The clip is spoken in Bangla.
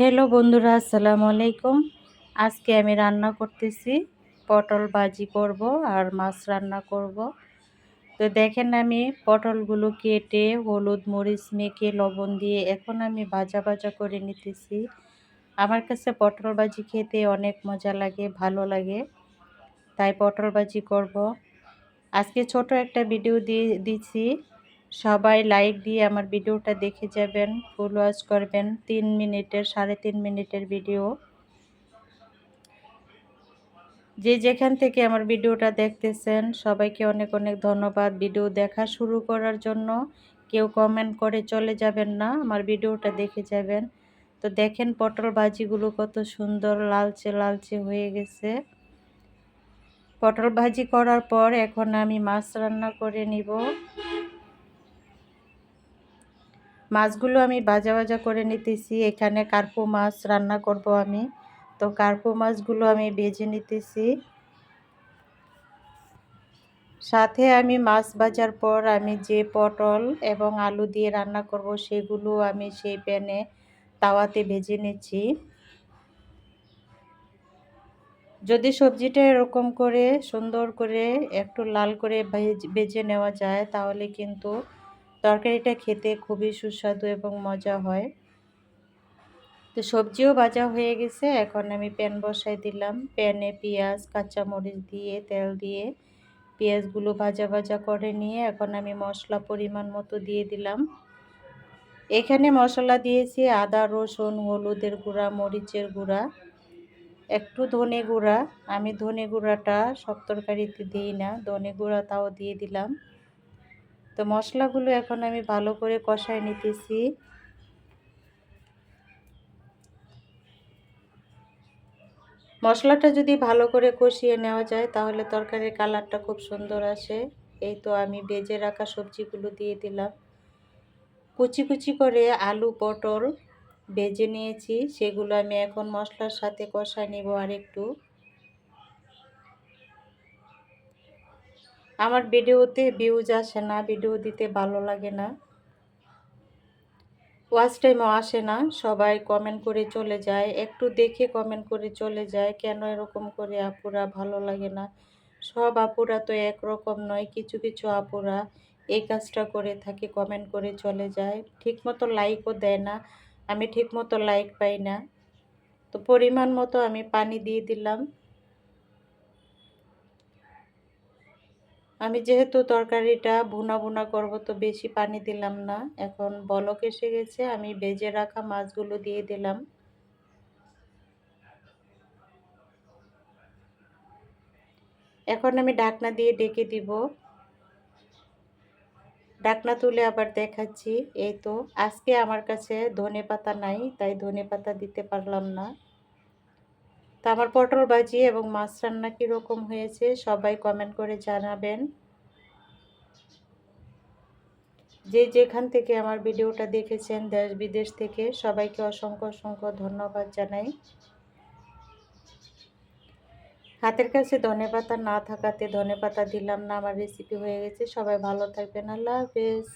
হ্যালো বন্ধুরা, আসসালামু আলাইকুম। আজকে আমি রান্না করতেছি পটল ভাজি করব আর মাছ রান্না করব। তো দেখেন আমি পটলগুলো কেটে হলুদ মরিচ মেখে লবণ দিয়ে এখন আমি ভাজা ভাজা করে নিতেছি। আমার কাছে পটল ভাজি খেতে অনেক মজা লাগে, ভালো লাগে, তাই পটল ভাজি করব। আজকে ছোট একটা ভিডিও দিয়ে দিচ্ছি সবাই লাইক দিয়ে আমার ভিডিওটা দেখে যাবেন, ফুল ওয়াচ করবেন, তিন মিনিটের, সাড়ে তিন মিনিটের ভিডিও। যে যেখান থেকে আমার ভিডিওটা দেখতেছেন, সবাইকে অনেক অনেক ধন্যবাদ ভিডিও দেখা শুরু করার জন্য। কেউ কমেন্ট করে চলে যাবেন না, আমার ভিডিওটা দেখে যাবেন। তো দেখেন পটল ভাজিগুলো কত সুন্দর লালচে লালচে হয়ে গেছে। পটল ভাজি করার পর এখন আমি মাছ রান্না করে নিব। মাছগুলো আমি ভাজা ভাজা করে নিতেছি। এখানে কার্পু মাছ রান্না করব আমি। তো কার্পু মাছগুলো আমি বেজে নিতেছি। সাথে আমি মাছ ভাজার পর আমি যে পটল এবং আলু দিয়ে রান্না করব সেগুলো আমি সেই প্যানে তাওয়াতে ভেজে নিচ্ছি। যদি সবজিটা এরকম করে সুন্দর করে একটু লাল করে ভেজে নেওয়া যায় তাহলে কিন্তু তরকারিটা খেতে খুবই সুস্বাদু এবং মজা হয়। তো সবজিও ভাজা হয়ে গেছে। এখন আমি প্যান বসাই দিলাম। প্যানে পেঁয়াজ, কাঁচামরিচ দিয়ে, তেল দিয়ে পেঁয়াজগুলো ভাজা ভাজা করে নিয়ে এখন আমি মশলা পরিমাণ মতো দিয়ে দিলাম। এখানে মশলা দিয়েছি আদা, রসুন, হলুদের গুঁড়া, মরিচের গুঁড়া, একটু ধনে গুঁড়া। আমি ধনে গুঁড়াটা সব তরকারিতে দিই না, ধনে গুঁড়া তাও দিয়ে দিলাম। তো মশলাগুলো এখন আমি ভালো করে কষায় নিতেছি। মশলাটা যদি ভালো করে কষিয়ে নেওয়া যায়, তাহলে তরকারির কালারটা খুব সুন্দর আসে। এই তো আমি বেজে রাখা সবজিগুলো দিয়ে দিলাম। কুচি কুচি করে আলু, পটল বেজে নিয়েছি, সেগুলো আমি এখন মশলার সাথে কষায় নেব আর একটু আমার ভিডিওতে ভিউজ আসে না, ভিডিও দিতে ভালো লাগে না। ওয়াচ টাইমও আসে না, সবাই কমেন্ট করে চলে যায়। একটু দেখে কমেন্ট করে চলে যায়, কেন এরকম করে আপুরা ভালো লাগে না? সব আপুরা তো একরকম নয়, কিছু কিছু আপুরা এই কাজটা করে থাকে কমেন্ট করে চলে যায়। ঠিকমতো লাইকও দেয় না, আমি ঠিকমতো লাইক পাই না। তো পরিমাণ মতো আমি পানি দিয়ে দিলাম। আমি যেহেতু তরকারিটা ভুনা ভুনা করব, তো বেশি পানি দিলাম না। এখন বলক এসে গেছে, আমি বেজে রাখা মাছগুলো দিয়ে দিলাম। এখন আমি ঢাকনা দিয়ে ডেকে দিব। ঢাকনা তুলে আবার দেখাচ্ছি। এই তো, আজকে আমার কাছে ধনে পাতা নাই, তাই ধনে পাতা দিতে পারলাম না। তো আমার পটল ভাজি এবং মাছ রান্না কীরকম হয়েছে সবাই কমেন্ট করে জানাবেন। যে যেখান থেকে আমার ভিডিওটা দেখেছেন দেশ বিদেশ থেকে, সবাইকে অসংখ্য অসংখ্য ধন্যবাদ জানাই। হাতের কাছে ধনে পাতা না থাকাতে ধনে পাতা দিলাম না, আমার রেসিপি হয়ে গেছে। সবাই ভালো থাকবেন। আল্লাহ হাফেজ।